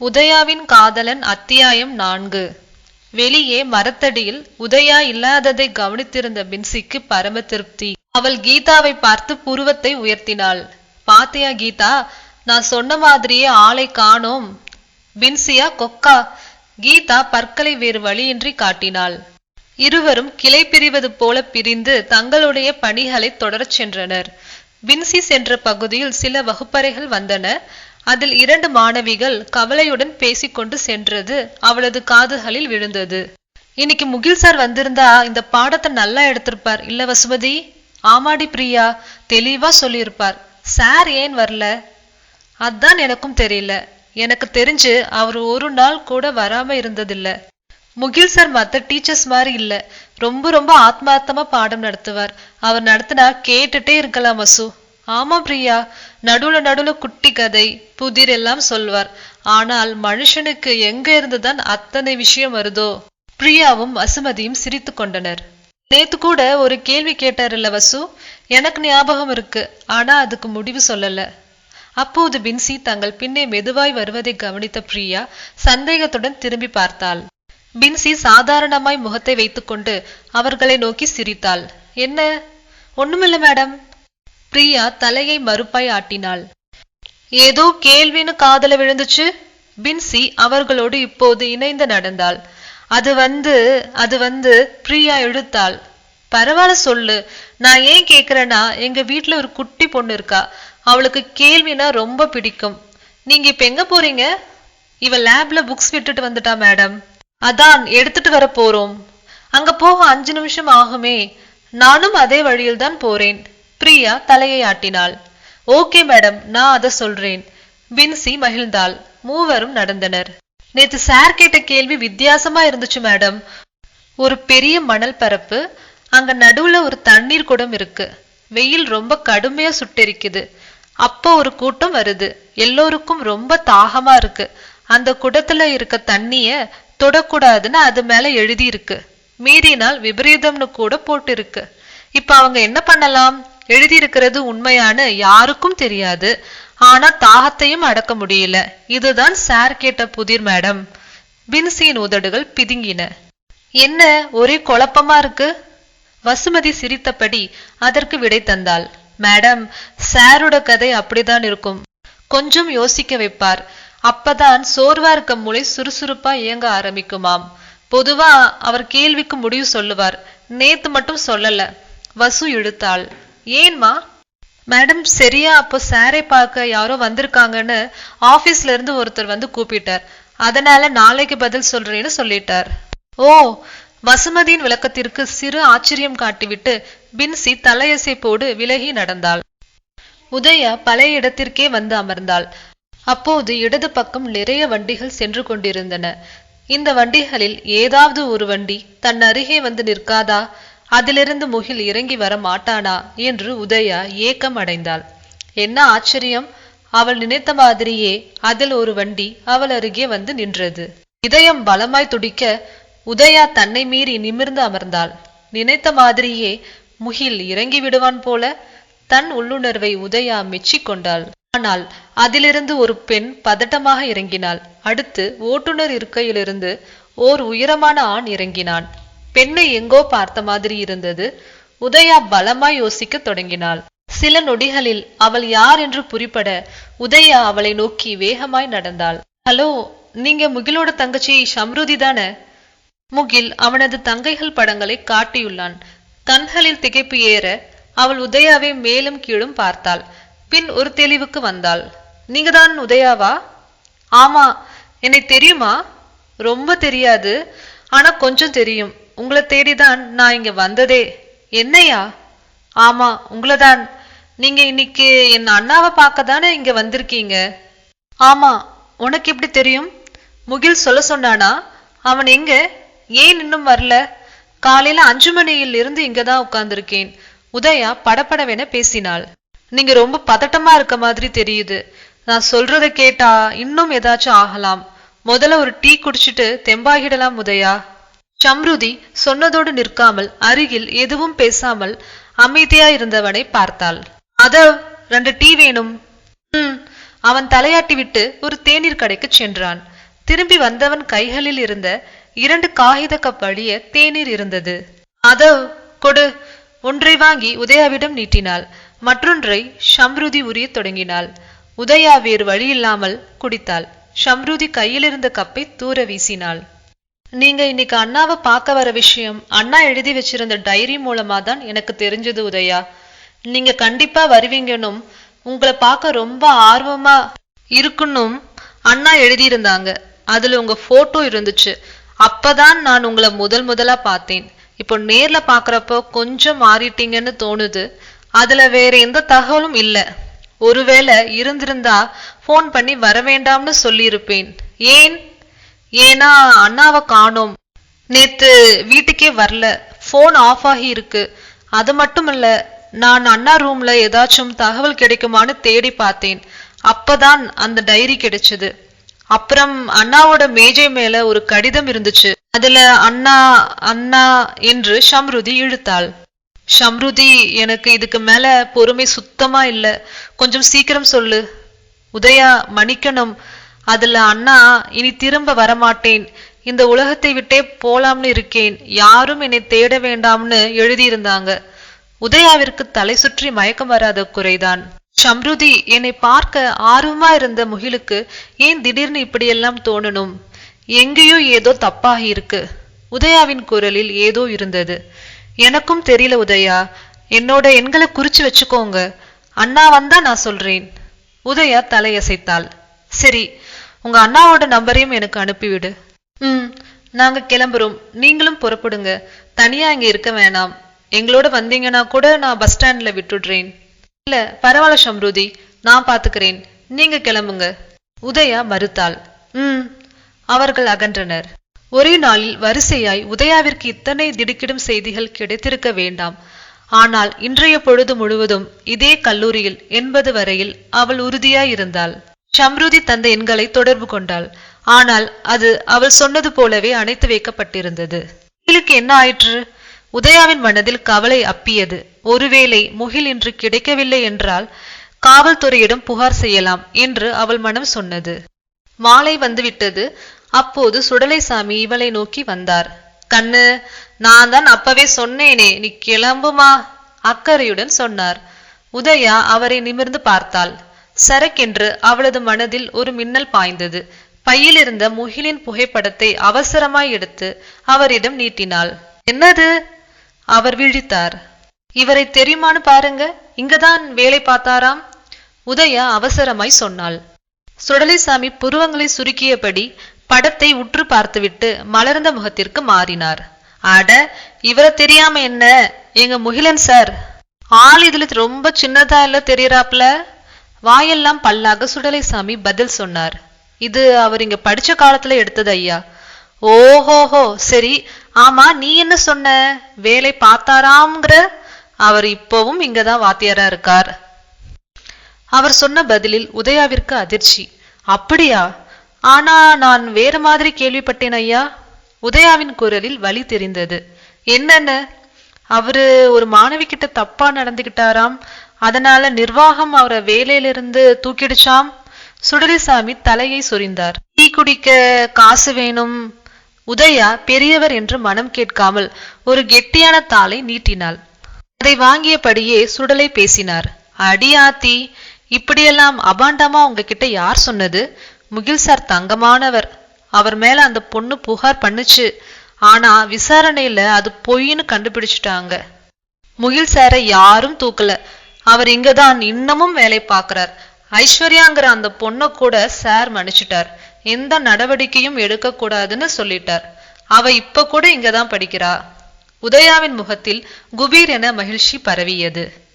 உதயாவின் காதலன் அத்தியாயம் நான்கு. வெளியே மரத்தடியில் உதயா இல்லாததை கவனித்திருந்த பின்சிக்கு பரம திருப்தி. அவள் கீதாவை பார்த்து புருவத்தை உயர்த்தினாள். பாத்தியா கீதா நான் சொன்ன மாதிரியே ஆளை காணோம். பின்சியா கொக்கா கீதா பற்களை வேறு வழியின்றி காட்டினாள். இருவரும் கிளை பிரிவது போல பிரிந்து தங்களுடைய பணிகளை தொடரச் சென்றனர். பின்சி சென்ற பகுதியில் சில வகுப்பறைகள் வந்தன. அதில் இரண்டு மாணவிகள் கவலையுடன் பேசிக்கொண்டு சென்றது. அவளது காதுகளில் விழுந்தது. இன்னைக்கு முகில் சார் வந்திருந்தா இந்த பாடத்தை நல்லா எடுத்திருப்பார் இல்ல வசுமதி? ஆமாடி பிரியா தெளிவா சொல்லியிருப்பார். சார் ஏன் வரல? அதான் எனக்கும் தெரியல. எனக்கு தெரிஞ்சு அவர் ஒரு நாள் கூட வராம இருந்ததில்ல. முகில் சார் மத்த டீச்சர்ஸ் மாதிரி இல்ல. ரொம்ப ரொம்ப ஆத்மார்த்தமா பாடம் நடத்துவார். அவர் நடத்தினா கேட்டுட்டே இருக்கலாம் வசு. ஆமா பிரியா நடுவுல நடுவுல குட்டி கதை புதிர் எல்லாம் சொல்வார். ஆனால் மனுஷனுக்கு எங்க இருந்துதான் அத்தனை விஷயம் வருதோ? பிரியாவும் வசுமதியும் சிரித்து கொண்டனர். நேத்து கூட ஒரு கேள்வி கேட்டாருல்ல வசு? எனக்கு ஞாபகம் இருக்கு ஆனா அதுக்கு முடிவு சொல்லல. அப்போது பின்சி தங்கள் பின்னே மெதுவாய் வருவதை கவனித்த பிரியா சந்தேகத்துடன் திரும்பி பார்த்தாள். பின்சி சாதாரணமாய் முகத்தை வைத்துக்கொண்டு அவர்களை நோக்கி சிரித்தாள். என்ன? ஒண்ணுமில்ல மேடம். பிரியா தலையை மறுப்பாய் ஆட்டினாள். ஏதோ கேள்வின்னு காதல விழுந்துச்சு. பின்சி அவர்களோடு இப்போது இணைந்து நடந்தாள். அது வந்து அது வந்து பிரியா இழுத்தாள். பரவாயில்ல சொல்லு. நான் ஏன் கேக்குறேன்னா எங்க வீட்டுல ஒரு குட்டி பொண்ணு இருக்கா. அவளுக்கு கேள்வினா ரொம்ப பிடிக்கும். நீங்க இப்ப எங்க போறீங்க? இவ லேப்ல புக்ஸ் விட்டுட்டு வந்துட்டா மேடம். அதான் எடுத்துட்டு வர போறோம். அங்க போக அஞ்சு நிமிஷம் ஆகுமே. நானும் அதே வழியில் தான் போறேன். பிரியா தலையை ஆட்டினாள். ஓகே மேடம் நான் அத சொல்றேன். வின்சி மகிழ்ந்தாள். மூவரும் நடந்தனர். நேத்து சார் கேட்ட கேள்வி வித்தியாசமா இருந்துச்சு மேடம். ஒரு பெரிய மணல் பரப்பு அங்க நடுவுல ஒரு தண்ணீர் குடம் இருக்கு. வெயில் ரொம்ப கடுமையா சுட்டெரிக்குது. அப்போ ஒரு கூட்டம் வருது. எல்லோருக்கும் ரொம்ப தாகமா இருக்கு. அந்த குடத்துல இருக்க தண்ணிய தொடக்கூடாதுன்னு அது மேல எழுதி இருக்கு மீறினால் விபரீதம்னு கூட போட்டு இருக்கு இப்ப அவங்க என்ன பண்ணலாம்? எழுதியிருக்கிறது உண்மையான யாருக்கும் தெரியாது. ஆனா தாகத்தையும் அடக்க முடியல. இதுதான் சார் கேட்ட புதிர் மேடம். பின்சியின் உதடுகள் பிதுங்கின. என்ன ஒரே குழப்பமா இருக்கு? வசுமதி சிரித்தபடி அதற்கு விடை தந்தாள். மேடம் சாரோட கதை அப்படிதான் இருக்கும். கொஞ்சம் யோசிக்க வைப்பார். அப்பதான் சோர்வா இருக்க மூளை சுறுசுறுப்பா இயங்க ஆரம்பிக்குமாம். பொதுவா அவர் கேள்விக்கு முடிவு சொல்லுவார். நேத்து மட்டும் சொல்லல. வசு இழுத்தாள். ஏன்மா? மேடம் சரியா அப்போ சாரை பார்க்க யாரோ வந்திருக்காங்கன்னு ஆபீஸ்ல இருந்து ஒருத்தர் வந்து கூப்பிட்டார். அதனால நாளைக்கு பதில் சொல்றேன்னு சொல்லிட்டார். ஓ வசுமதியின் விளக்கத்திற்கு சிறு ஆச்சரியம் காட்டிவிட்டு பின்சி தலையசைப்போடு விலகி நடந்தாள். உதயா பழைய இடத்திற்கே வந்து அமர்ந்தாள். அப்போது இடது பக்கம் நிறைய வண்டிகள் சென்று கொண்டிருந்தன. இந்த வண்டிகளில் ஏதாவது ஒரு வண்டி தன் அருகே வந்து நிற்காதா? அதிலிருந்து முகில் இறங்கி வர மாட்டானா? என்று உதயா ஏக்கம் அடைந்தாள் என்ன ஆச்சரியம்? அவள் நினைத்த மாதிரியே அதில் ஒரு வண்டி அவள் அருகே வந்து நின்றது. இதயம் பலமாய் துடிக்க உதயா தன்னை மீறி நிமிர்ந்து அமர்ந்தாள். நினைத்த மாதிரியே முகில் இறங்கி விடுவான் போல தன் உள்ளுணர்வை உதயா மெச்சிக்கொண்டாள் ஆனால் அதிலிருந்து ஒரு பெண் பதட்டமாக இறங்கினாள். அடுத்து ஓட்டுநர் இருக்கையிலிருந்து ஓர் உயரமான ஆண் இறங்கினான். பெண்ணை எங்கோ பார்த்த மாதிரி இருந்தது. உதயா பலமாய் யோசிக்க தொடங்கினாள். சில நொடிகளில் அவள் யார் என்று புரிப்பட உதயா அவளை நோக்கி வேகமாய் நடந்தாள். ஹலோ நீங்க முகிலோட தங்கச்சி ஷம்ருதி தானே? முகில் அவனது தங்கைகள் படங்களை காட்டியுள்ளான். கண்களில் திகைப்பு ஏற அவள் உதயாவை மேலும் கீழும் பார்த்தாள். பின் ஒரு தெளிவுக்கு வந்தாள். நீங்க தான் உதயாவா? ஆமா. என்னை தெரியுமா? ரொம்ப தெரியாது. ஆனா கொஞ்சம் தெரியும். உங்களை தேடிதான் நான் இங்க வந்ததே. என்னையா? ஆமா உங்களதான். நீங்க இன்னைக்கு என் அண்ணாவை பார்க்க தானே இங்க வந்திருக்கீங்க? ஆமா உனக்கு எப்படி தெரியும்? முகில் சொல்ல சொன்னானா அவன் எங்க? ஏன் இன்னும் வரல? காலையில அஞ்சு மணியில் இருந்து இங்கதான் உட்கார்ந்திருக்கேன். உதயா படப்படவென பேசினாள். நீங்க ரொம்ப பதட்டமா இருக்க மாதிரி தெரியுது. நான் சொல்றத கேட்டா இன்னும் ஏதாச்சும் ஆகலாம். முதல்ல ஒரு டீ குடிச்சிட்டு தெம்பாகிடலாம் உதயா. சம்ருதி சொன்னதோடு நிற்காமல் அருகில் எதுவும் பேசாமல் அமைதியா இருந்தவனை பார்த்தாள். அத ரெண்டு டீ வேணும். ம். அவன் தலையாட்டிவிட்டு ஒரு தேநீர் கடைக்கு சென்றான். திரும்பி வந்தவன் கைகளில் இருந்த இரண்டு காகித கப் வழிய தேநீர் இருந்தது. அதோ கொடு. ஒன்றை வாங்கி உதயாவிடம் நீட்டினாள். மற்றொன்றை ஷம்ருதி உரிய தொடங்கினாள். உதயா வேறு வழியில்லாமல் குடித்தாள். ஷம்ருதி கையிலிருந்த கப்பை தூர வீசினாள். நீங்க இன்னைக்கு அண்ணாவை பார்க்க வர விஷயம் அண்ணா எழுதி வச்சிருந்த டைரி மூலமா தான் எனக்கு தெரிஞ்சது உதயா. நீங்க கண்டிப்பா வருவீங்கன்னும் உங்களை பார்க்க ரொம்ப ஆர்வமா இருக்குன்னும் அண்ணா எழுதியிருந்தாங்க. அதுல உங்க போட்டோ இருந்துச்சு. அப்பதான் நான் உங்களை முதல் முதலா பார்த்தேன். இப்போ நேர்ல பாக்குறப்போ கொஞ்சம் மாறிட்டீங்கன்னு தோணுது. அதுல வேற எந்த தகவலும் இல்ல. ஒருவேளை இருந்திருந்தா ஃபோன் பண்ணி வர வேண்டாம்னு சொல்லியிருப்பேன். ஏன்? ஏன்னா அண்ணாவை காணோம். நேத்து வீட்டுக்கே வரல. ஃபோன் ஆஃப் ஆகி இருக்கு. அது மட்டும் இல்ல நான் அண்ணா ரூம்ல ஏதாச்சும் தகவல் கிடைக்குமான்னு தேடி பார்த்தேன். அப்பதான் அந்த டைரி கிடைச்சது. அப்புறம் அண்ணாவோட மேஜை மேல ஒரு கடிதம் இருந்துச்சு. அதுல அண்ணா அண்ணா என்று ஷம்ருதி இழுத்தாள். ஷம்ருதி எனக்கு இதுக்கு மேல பொறுமை சுத்தமா இல்ல. கொஞ்சம் சீக்கிரம் சொல்லு. உதயா மன்னிக்கணும். அதுல அண்ணா இனி திரும்ப வரமாட்டேன். இந்த உலகத்தை விட்டே போலாம்னு இருக்கேன். யாரும் என்னை தேட வேண்டாம்னு எழுதியிருந்தாங்க. உதயாவிற்கு தலை சுற்றி மயக்கம் வராத குறைதான். சம்ருதி என்னை பார்க்க ஆர்வமா இருந்த முகிலுக்கு ஏன் திடீர்னு இப்படியெல்லாம் தோணணும்? எங்கேயோ ஏதோ தப்பாகி இருக்கு. உதயாவின் குரலில் ஏதோ இருந்தது. எனக்கும் தெரியல உதயா. என்னோட எண்களை குறிச்சு வச்சுக்கோங்க. அண்ணா வந்தா நான் சொல்றேன். உதயா தலையசைத்தாள். சரி உங்க அண்ணாவோட நம்பரையும் எனக்கு அனுப்பிவிடு. ம் நாங்க கிளம்புறோம். நீங்களும் புறப்படுங்க. தனியா இங்க இருக்க வேணாம். எங்களோட வந்தீங்கன்னா கூட நான் பஸ் ஸ்டாண்ட்ல விட்டுடுறேன். இல்ல பரவாயில்ல சம்ருதி. நான் பாத்துக்கிறேன். நீங்க கிளம்புங்க. உதயா மறுத்தாள். ம் அவர்கள் அகன்றனர். ஒரே நாளில் வரிசையாய் உதயாவிற்கு இத்தனை திடுக்கிடும் செய்திகள் கிடைத்திருக்க வேண்டாம். ஆனால் இன்றைய பொழுது முழுவதும் இதே கல்லூரியில் என்பது வரையில் அவள் உறுதியாயிருந்தாள் ஷம்ருதி தந்த எண்களை தொடர்பு கொண்டாள். ஆனால் அது அவள் சொன்னது போலவே அணைத்து வைக்கப்பட்டிருந்தது. முகிலுக்கு என்ன ஆயிற்று? உதயாவின் மனதில் கவலை அப்பியது. ஒருவேளை முகில் இன்று கிடைக்கவில்லை என்றால் காவல்துறையிடம் புகார் செய்யலாம் என்று அவள் மனம் சொன்னது. மாலை வந்துவிட்டது. அப்போது சுடலைசாமி இவளை நோக்கி வந்தார். கண்ணு நான் தான் அப்பவே சொன்னேனே நீ கிளம்புமா? அக்கறையுடன் சொன்னார். உதயா அவரை நிமிர்ந்து பார்த்தாள். சரக்கென்று அவளது மனதில் ஒரு மின்னல் பாய்ந்தது. பையிலிருந்த முகிலின் புகைப்படத்தை அவசரமாய் எடுத்து அவரிடம் நீட்டினாள். என்னது? அவர் விழித்தார். இவரை தெரியுமான்னு பாருங்க. இங்கதான் வேலை பார்த்தாராம். உதயா அவசரமாய் சொன்னாள். சுடலைசாமி புருவங்களை சுருக்கியபடி படத்தை உற்று பார்த்துவிட்டு மலர்ந்த முகத்திற்கு மாறினார். அட இவரை தெரியாம என்ன? எங்க முகிலன் சார். ஆள் இதுல ரொம்ப சின்னதா இல்ல தெரியறாப்ல? வாயெல்லாம் பல்லாக சுடலைசாமி பதில் சொன்னார். இது அவர் இங்க படிச்ச காலத்துல எடுத்தது ஐயா. ஓஹோஹோ சரி ஆமா நீ என்ன சொன்ன? வேலை பார்த்தாராம்ங்கிற? அவர் இப்பவும் இங்கதான் வாத்தியாரா இருக்கார். அவர் சொன்ன பதிலில் உதயாவிற்கு அதிர்ச்சி. அப்படியா? ஆனா நான் வேற மாதிரி கேள்விப்பட்டேன் ஐயா. உதயாவின் குரலில் வலி தெரிந்தது. என்னென்ன? அவரு ஒரு மாணவி கிட்ட தப்பா நடந்துகிட்டாராம். அதனால நிர்வாகம் அவரை வேலையிலிருந்து தூக்கிடுச்சாம். சுடலிசாமி தலையை சொரிந்தார். டீ குடிக்க காசு வேணும். உதயா பெரியவர் என்று மனம் கேட்காமல் ஒரு கெட்டியான தாளை நீட்டினாள். அதை வாங்கியபடியே சுடலை பேசினார். அடி ஆத்தி இப்படியெல்லாம் அபாண்டமா உங்ககிட்ட யார் சொன்னது? முகில் சார் தங்கமானவர். அவர் மேல அந்த பொண்ணு புகார் பண்ணுச்சு. ஆனா விசாரணையில அது பொய்ன்னு கண்டுபிடிச்சிட்டாங்க. முகில் சாரை யாரும் தூக்கல. அவர் இங்கதான் இன்னமும் வேலை பார்க்கறார். ஐஸ்வர்யாங்கிற அந்த பொண்ணை கூட சார் மன்னிச்சிட்டார். எந்த நடவடிக்கையும் எடுக்க கூடாதுன்னு சொல்லிட்டார். அவ இப்ப கூட இங்கதான் படிக்கிறா. உதயாவின் முகத்தில் குபீர் என மகிழ்ச்சி பரவியது.